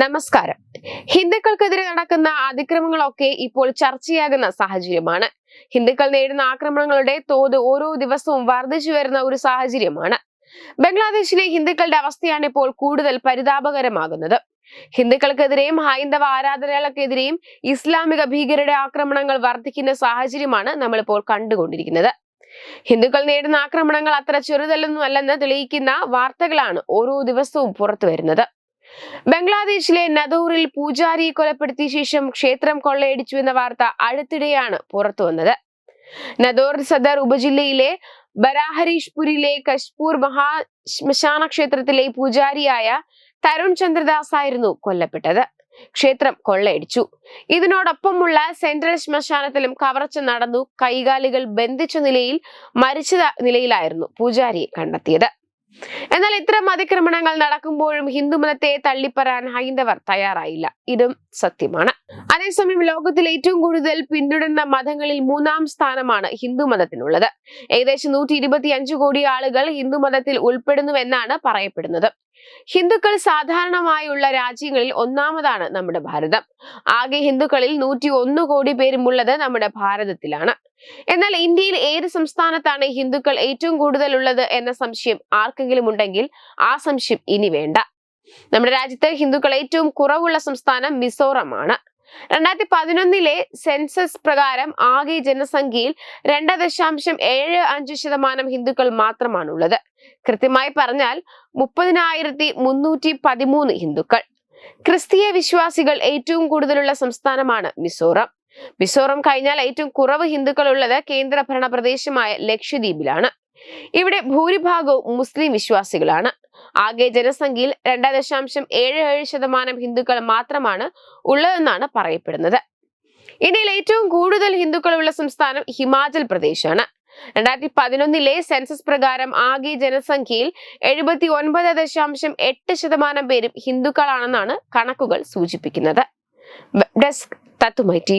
നമസ്കാരം. ഹിന്ദുക്കൾക്കെതിരെ നടക്കുന്ന അതിക്രമങ്ങളൊക്കെ ഇപ്പോൾ ചർച്ചയാകുന്ന സാഹചര്യമാണ്. ഹിന്ദുക്കൾ നേരിടുന്ന ആക്രമണങ്ങളുടെ തോത് ഓരോ ദിവസവും വർദ്ധിച്ചു വരുന്ന ഒരു സാഹചര്യമാണ്. ബംഗ്ലാദേശിലെ ഹിന്ദുക്കളുടെ അവസ്ഥയാണ് ഇപ്പോൾ കൂടുതൽ പരിതാപകരമാകുന്നത്. ഹിന്ദുക്കൾക്കെതിരെയും ഹൈന്ദവ ആരാധനകൾക്കെതിരെയും ഇസ്ലാമിക ഭീകരരുടെ ആക്രമണങ്ങൾ വർദ്ധിക്കുന്ന സാഹചര്യമാണ് നമ്മളിപ്പോൾ കണ്ടുകൊണ്ടിരിക്കുന്നത്. ഹിന്ദുക്കൾ നേരിടുന്ന ആക്രമണങ്ങൾ അത്ര ചെറുതല്ലൊന്നുമല്ലെന്ന് തെളിയിക്കുന്ന വാർത്തകളാണ് ഓരോ ദിവസവും പുറത്തു വരുന്നത് ബംഗ്ലാദേശിലെ നദൂറിൽ പൂജാരിയെ കൊലപ്പെടുത്തിയ ശേഷം ക്ഷേത്രം കൊള്ളയടിച്ചു എന്ന വാർത്ത അടുത്തിടെയാണ് പുറത്തു വന്നത്. നദോർ സദർ ഉപജില്ലയിലെ ബരാഹരീഷ്പുരിലെ കശ്പൂർ മഹാ ശ്മശാന ക്ഷേത്രത്തിലെ പൂജാരിയായ തരുൺ ചന്ദ്രദാസ് ആയിരുന്നു കൊല്ലപ്പെട്ടത്. ക്ഷേത്രം കൊള്ളയടിച്ചു. ഇതിനോടൊപ്പമുള്ള സെൻട്രൽ ശ്മശാനത്തിലും കവർച്ച നടന്നു. കൈകാലുകൾ ബന്ധിച്ച നിലയിൽ മരിച്ച നിലയിലായിരുന്നു പൂജാരിയെ കണ്ടെത്തിയത്. എന്നാൽ ഇത്തരം അതിക്രമണങ്ങൾ നടക്കുമ്പോഴും ഹിന്ദുമതത്തെ തള്ളിപ്പറാൻ ഹൈന്ദവർ തയ്യാറായില്ല. ഇതും സത്യമാണ്. അതേസമയം ലോകത്തിൽ ഏറ്റവും കൂടുതൽ പിന്തുടരുന്ന മതങ്ങളിൽ മൂന്നാം സ്ഥാനമാണ് ഹിന്ദുമതത്തിനുള്ളത് ഏകദേശം നൂറ്റി ഇരുപത്തി അഞ്ചു കോടി ആളുകൾ ഹിന്ദുമതത്തിൽ ഉൾപ്പെടുന്നുവെന്നാണ് പറയപ്പെടുന്നത്. ഹിന്ദുക്കൾ സാധാരണമായുള്ള രാജ്യങ്ങളിൽ ഒന്നാമതാണ് നമ്മുടെ ഭാരതം. ആകെ ഹിന്ദുക്കളിൽ നൂറ്റി ഒന്ന് കോടി പേരുമുള്ളത് നമ്മുടെ ഭാരതത്തിലാണ്. എന്നാൽ ഇന്ത്യയിൽ ഏത് സംസ്ഥാനത്താണ് ഹിന്ദുക്കൾ ഏറ്റവും കൂടുതൽ ഉള്ളത് എന്ന സംശയം ആർക്കെങ്കിലും ഉണ്ടെങ്കിൽ ആ സംശയം ഇനി വേണ്ട. നമ്മുടെ രാജ്യത്ത് ഹിന്ദുക്കൾ ഏറ്റവും കുറവുള്ള സംസ്ഥാനം മിസോറമാണ്. രണ്ടായിരത്തി പതിനൊന്നിലെ സെൻസസ് പ്രകാരം ആകെ ജനസംഖ്യയിൽ രണ്ട് ദശാംശം ഏഴ് അഞ്ച് ശതമാനം ഹിന്ദുക്കൾ മാത്രമാണുള്ളത്. കൃത്യമായി പറഞ്ഞാൽ മുപ്പതിനായിരത്തി മുന്നൂറ്റി പതിമൂന്ന് ഹിന്ദുക്കൾ. ക്രിസ്തീയ വിശ്വാസികൾ ഏറ്റവും കൂടുതലുള്ള സംസ്ഥാനമാണ് മിസോറം. മിസോറം കഴിഞ്ഞാൽ ഏറ്റവും കുറവ് ഹിന്ദുക്കൾ ഉള്ളത് കേന്ദ്രഭരണ പ്രദേശമായ ലക്ഷദ്വീപിലാണ്. ഇവിടെ ഭൂരിഭാഗവും മുസ്ലിം വിശ്വാസികളാണ്. ആകെ ജനസംഖ്യയിൽ രണ്ട് ദശാംശം ഏഴ് ഏഴ് ശതമാനം ഹിന്ദുക്കൾ മാത്രമാണ് ഉള്ളതെന്നാണ് പറയപ്പെടുന്നത്. ഇന്ത്യയിൽ ഏറ്റവും കൂടുതൽ ഹിന്ദുക്കളുള്ള സംസ്ഥാനം ഹിമാചൽ പ്രദേശാണ്. രണ്ടായിരത്തി പതിനൊന്നിലെ സെൻസസ് പ്രകാരം ആകെ ജനസംഖ്യയിൽ എഴുപത്തി ഒൻപത് ദശാംശം എട്ട് ശതമാനം പേരും ഹിന്ദുക്കളാണെന്നാണ് കണക്കുകൾ സൂചിപ്പിക്കുന്നത്. ഡെസ്ക് തത്തുമൈ ടി